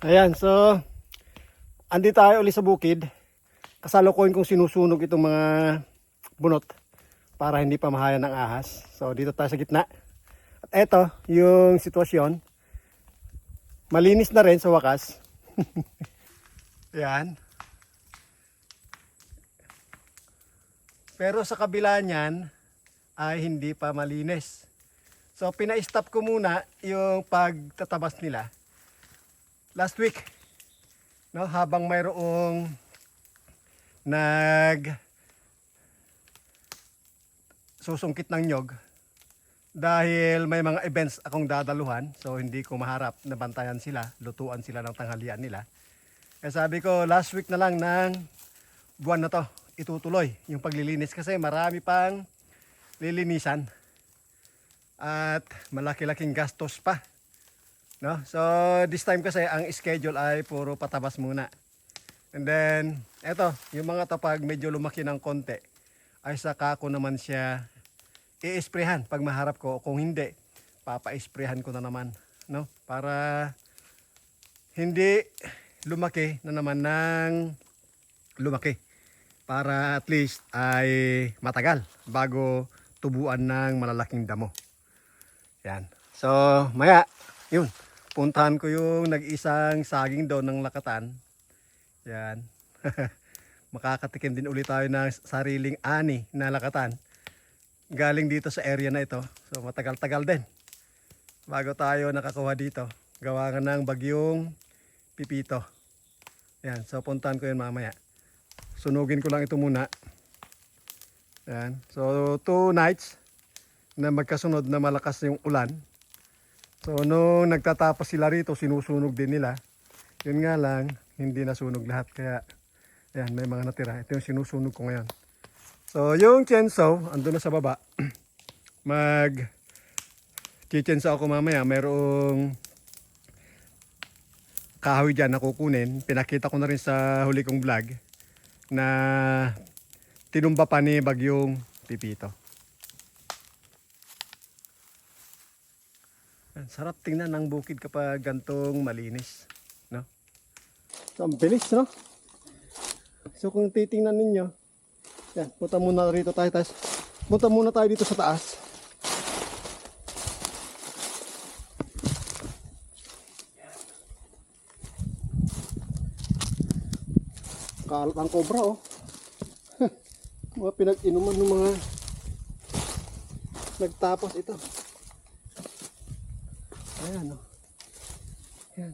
Ayan, so andi tayo ulit sa bukid. Kasalukuyan kong sinusunog itong mga bunot para hindi pa mahayan ng ahas. So dito tayo sa gitna. At eto, yung sitwasyon. Malinis na rin sa wakas. Yan. Pero sa kabila niyan ay hindi pa malinis. So pina-stop ko muna yung pagtatabas nila last week no habang mayroong nag susungkit ng nyog dahil may mga events akong dadaluhan. So hindi ko maharap na bantayan sila lutuan sila ng tanghalian nila. Kaya sabi ko last week na lang ng buwan na to itutuloy yung paglilinis kasi marami pang lilinisan at malaki-laking gastos pa No? So, this time kasi ang schedule ay puro patabas muna. And then, eto, yung mga tapag medyo lumaki ng konti, ay saka ko naman siya i-sprayhan pag maharap ko. Kung hindi, papa-sprayhan ko na naman. No? Para hindi lumaki na naman ng lumaki. Para at least ay matagal bago tubuan ng malalaking damo. Yan. So, maya, yun. Puntahan ko yung nag-isang saging doon ng lakatan. Yan. Makakatikim din ulit tayo ng sariling ani na lakatan. Galing dito sa area na ito. So matagal-tagal din. Bago tayo nakakuha dito. Gawa nga ng bagyong pipito. Yan. So puntahan ko yun mamaya. Sunugin ko lang ito muna. Yan. So two nights na magkasunod na malakas yung ulan. So nung nagtatapos sila rito, sinusunog din nila. Yun nga lang, hindi nasunog lahat. Kaya, ayan, may mga natira. Ito yung sinusunog ko ngayon. So yung chainsaw, andun na sa baba. Mag chainsaw ako mamaya. Mayroong kahoy dyan na kukunin. Pinakita ko na rin sa huli kong vlog na tinumba pa ni Bagyong Pipito. Sarap tingnan ng bukid kapag gantong malinis. No? So, ang bilis, no? So, kung titingnan ninyo, yan, punta muna rito tayo, tayo. Punta muna tayo dito sa taas. Kalat ang cobra, oh. mga pinag-inuman ng mga nagtapos ito. Ayan, oh. Ayan.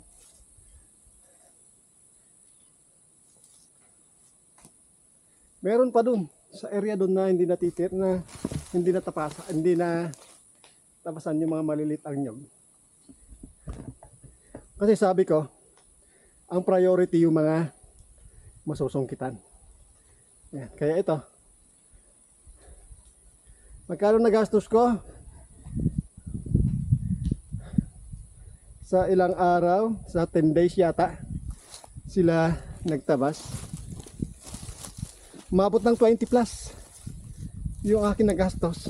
Meron pa dun sa area dun na hindi natitir na hindi na tapasa, hindi na tapasan yung mga malilit ang nyog. Kasi sabi ko, ang priority yung mga masusungkitan. Ayan. Kaya ito. Magkano nagastos ko? Sa ilang araw, sa 10 days yata, sila nagtabas. Umabot ng 20 plus yung akin nagastos.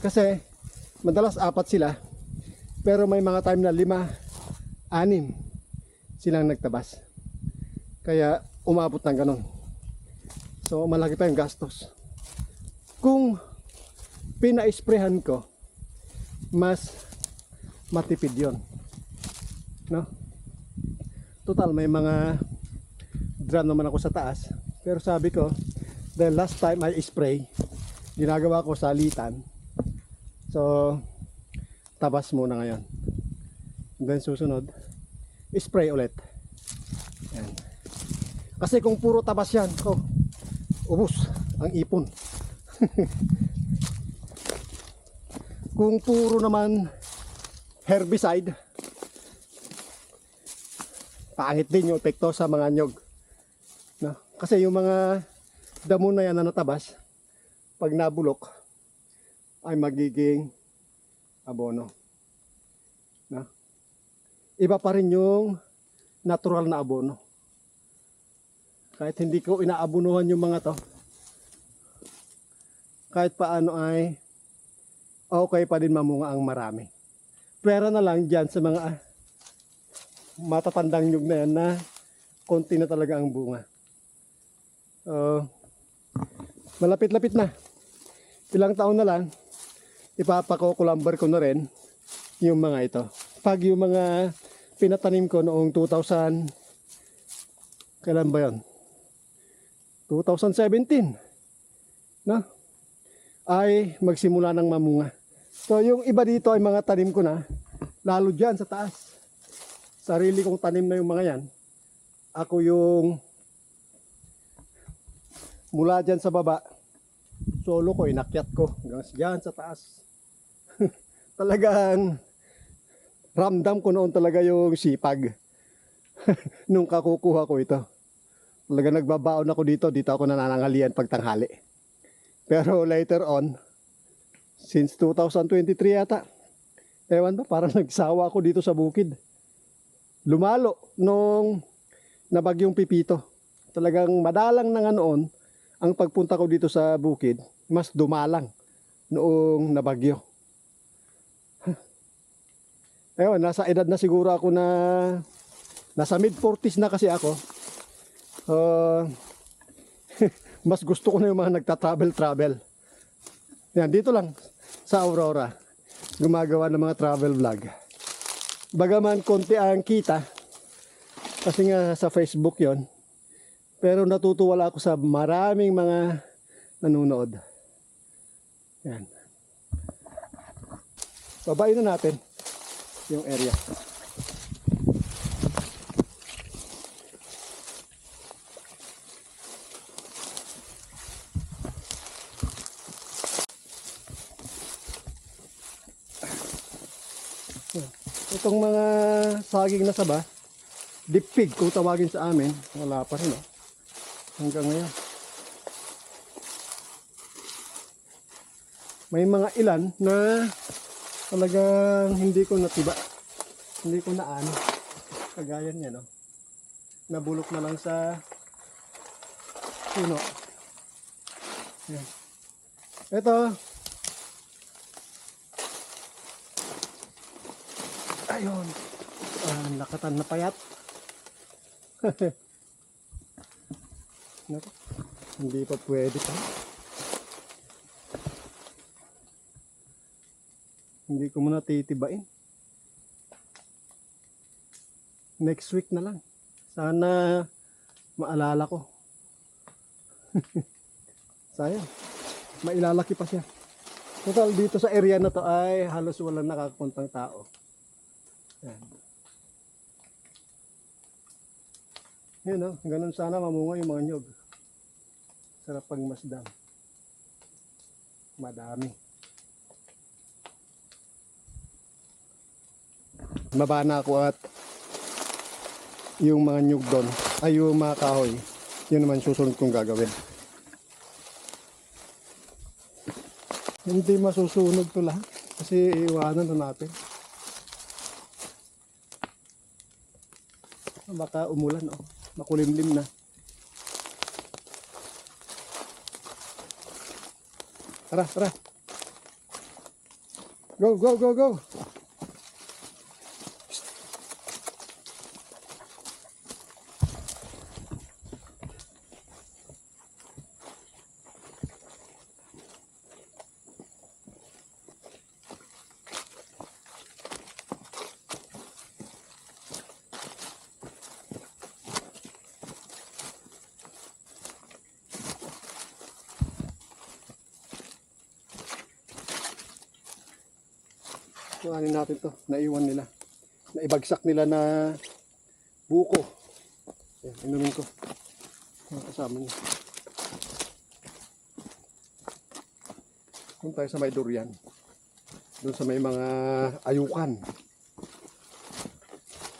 Kasi madalas apat sila, pero may mga time na lima, anim silang nagtabas. Kaya umabot ng ganon. So malaki pa yung gastos. Kung pina-sprayhan ko, mas matipid yon no? Total may mga drum naman ako sa taas. Pero sabi ko the last time I spray ginagawa ko sa litan so tabas muna ngayon. Then susunod spray ulit. Yan. kasi kung puro tabas yan oh, ubus ang ipon. Kung puro naman herbicide. Pangit din yung epekto sa mga nyog. No? kasi yung mga damo na yan na natabas pag nabulok ay magiging abono. No? iba pa rin yung natural na abono. Kahit hindi ko inaabunuhan yung mga to kahit paano ay okay pa din mamunga ang marami pera na lang dyan sa mga matatandang nyug na yan na konti na talaga ang bunga. So, malapit-lapit na. Ilang taon na lang, ipapakukulambar ko na rin yung mga ito. Pag yung mga pinatanim ko noong 2000, kailan ba yun? 2017. No? Ay magsimula ng mamunga. So yung iba dito ay mga tanim ko na, lalo dyan sa taas. Sarili kong tanim na yung mga yan. Ako yung mula dyan sa baba, solo ko, inakyat ko hanggang dyan sa taas. Talagang ramdam ko noon talaga yung sipag nung kakukuha ko ito. Talaga nagbabaon ako dito, dito ako nananangalian pag tanghali. Pero later on, since 2023 yata, ewan ba, parang nagsawa ako dito sa bukid. Lumalo nung nabagyong pipito. Talagang madalang na nga noon, ang pagpunta ko dito sa bukid, mas dumalang noong nabagyo. Ewan, nasa edad na siguro ako na, nasa mid-40s na kasi ako. Uh, mas gusto ko na yung mga nagta-travel-travel. Yan, dito lang sa Aurora. Gumagawa ng mga travel vlog. Bagaman konti ang kita, kasi nga sa Facebook yon pero natutuwala ako sa maraming mga nanonood. Yan. Babayin na natin yung area. Itong mga saging na saba, dipig kung tawagin sa amin, wala pa rin oh. Hanggang ngayon. May mga ilan na talagang hindi ko natiba. Hindi ko naan. Kagaya niya, no? Nabulok na lang sa puno. Yan. Ito. Ayun. Ah, nakatan na payat. Hindi pa pwede pa. Hindi ko muna titibain. Next week na lang. Sana maalala ko. Sayang. Mailalaki pa siya. Total dito sa area na to ay halos walang nakakapuntang tao. Yan. Yun o, ganun sana mamunga yung mga nyog. Sarap pag masdam. Madami. Mabana ako at yung mga nyug doon, ay yung mga kahoy, yun naman susunod kong gagawin. Hindi masusunog to lahat kasi iiwanan na natin. Baka umulan oh, makulimlim na. Tara, tara. Go, go, go, go. Kuhanin natin to. Naiwan nila. Naibagsak nila na buko. Ayan, inumin ko. Kasama niya. Doon tayo sa may durian. Doon sa may mga ayukan.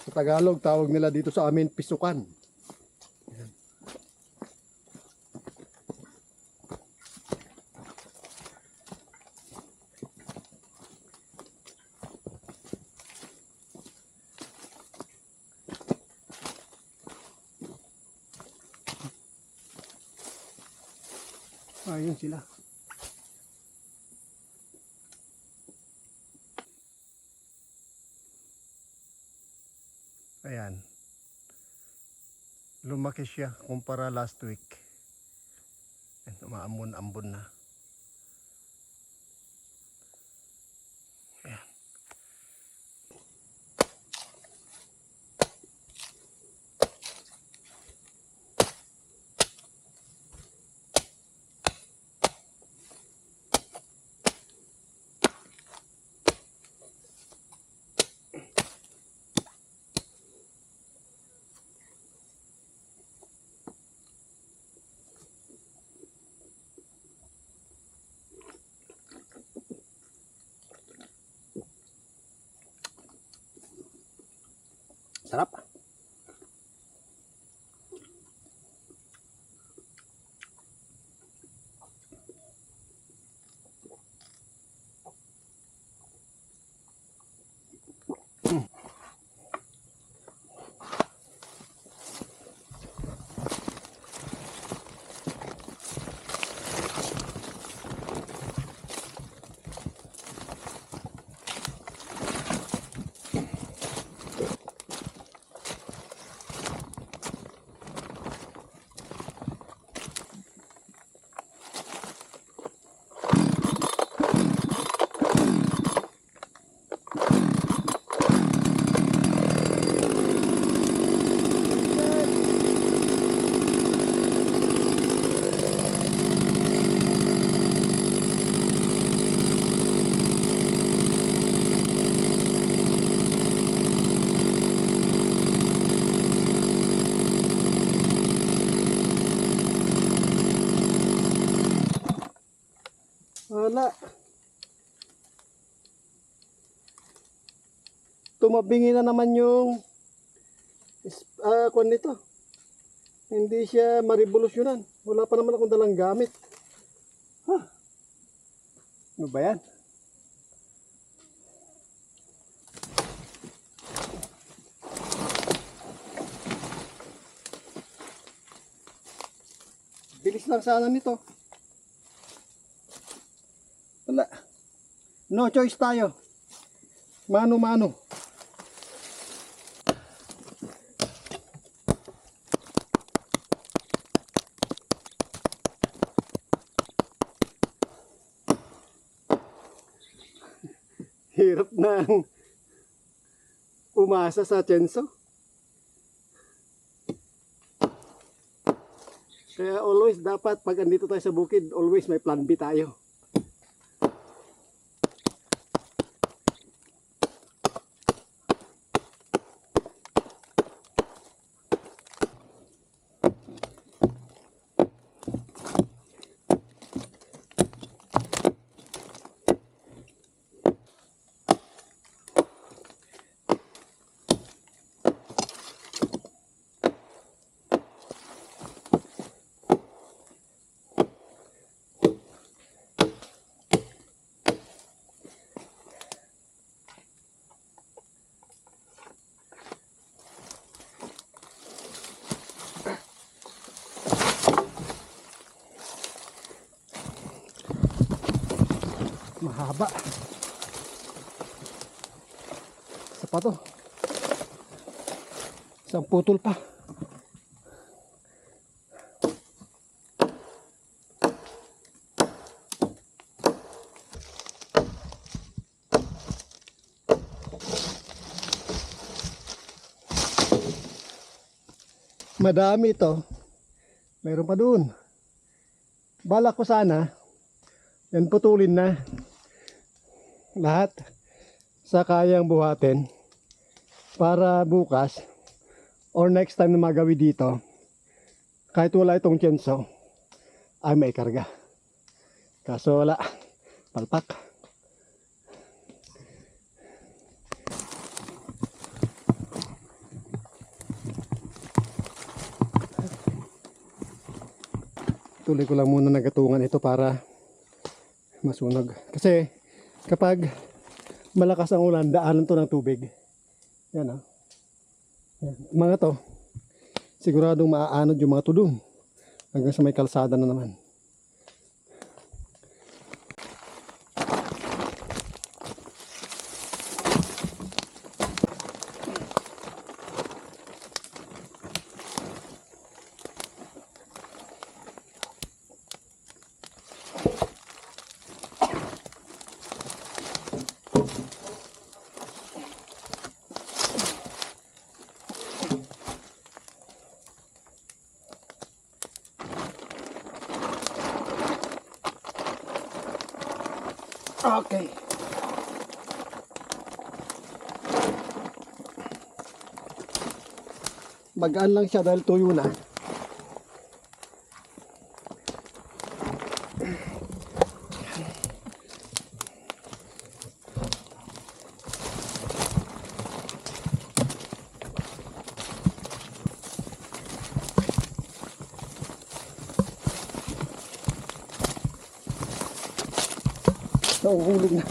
Sa Tagalog, tawag nila dito sa amin, pisukan. Ayan. Lumaki siya kumpara last week. Umaamon-ambon na. Sarap. Wala. Tumabingi na naman yung ah kwan nito. Hindi siya maribolusyonan. Wala pa naman akong dalang gamit. Ha? Ano ba yan? Bilis lang sana nito. Wala. No choice tayo. Mano-mano. Hirap na umasa sa tsenso. Kaya always dapat pag andito tayo sa bukid, always may plan B tayo. Mahaba. Isa pa to. Isang putol pa. Madami ito. Meron pa doon. Balak ko sana, yan putulin na lahat sa kayang buhatin para bukas or next time na magawi dito kahit wala itong tyenso ay may karga kaso wala palpak tuloy ko lang muna nagatungan ito para masunog. Kasi kapag malakas ang ulan, daanan to ng tubig. Yan ah. Yan. Mga to, siguradong maaanod yung mga tudong hanggang sa may kalsada na naman. Okay. Magaan lang siya dahil tuyo na. Nahuhulog na.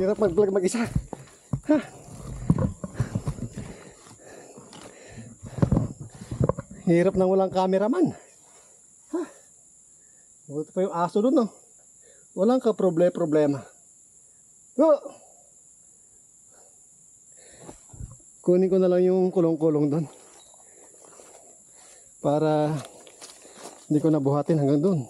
Hirap mag-vlog mag-isa. Ha? Hirap nang walang cameraman. Ha? Buti pa yung aso doon, no? Walang ka-problema-problema. Oh! Kunin ko na lang yung kulong-kulong doon. Para hindi ko nabuhatin hanggang doon.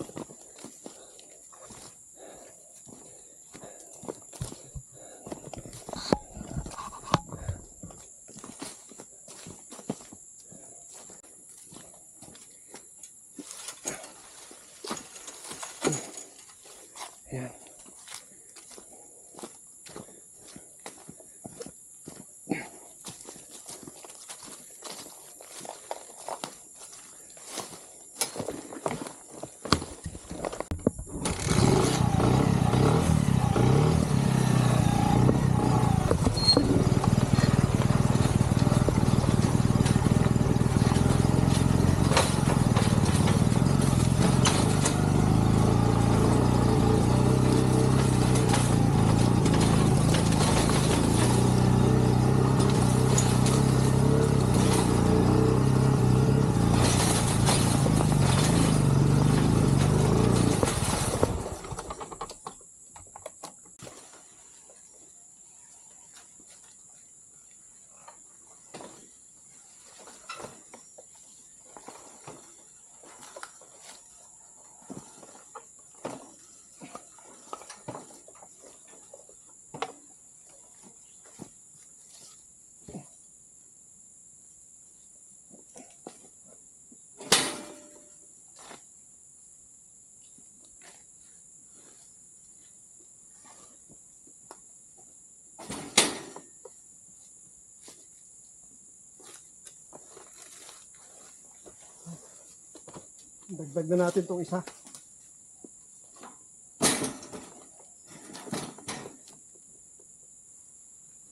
Dagdag na natin tong isa.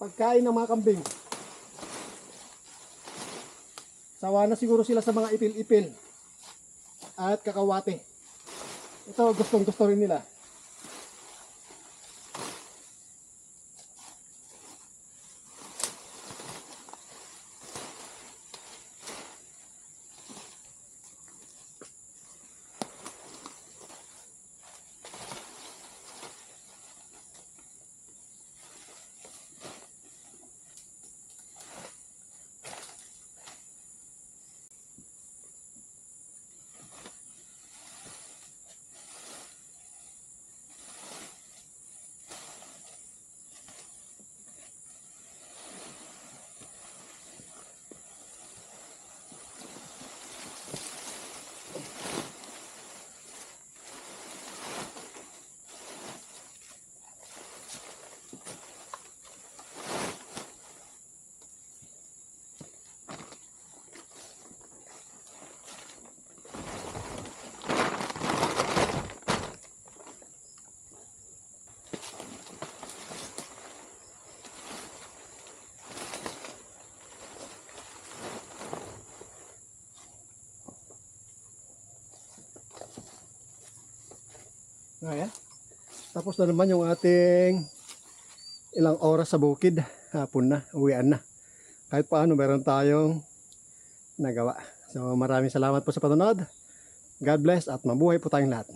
Pagkain ng mga kambing. Sawa na siguro sila sa mga ipil-ipil at kakawate. Ito gustong gusto rin nila. Ayan. Tapos na naman yung ating ilang oras sa bukid. Hapon na, uwian na. Kahit paano meron tayong nagawa. So maraming salamat po sa panonood. God bless at mabuhay po tayong lahat.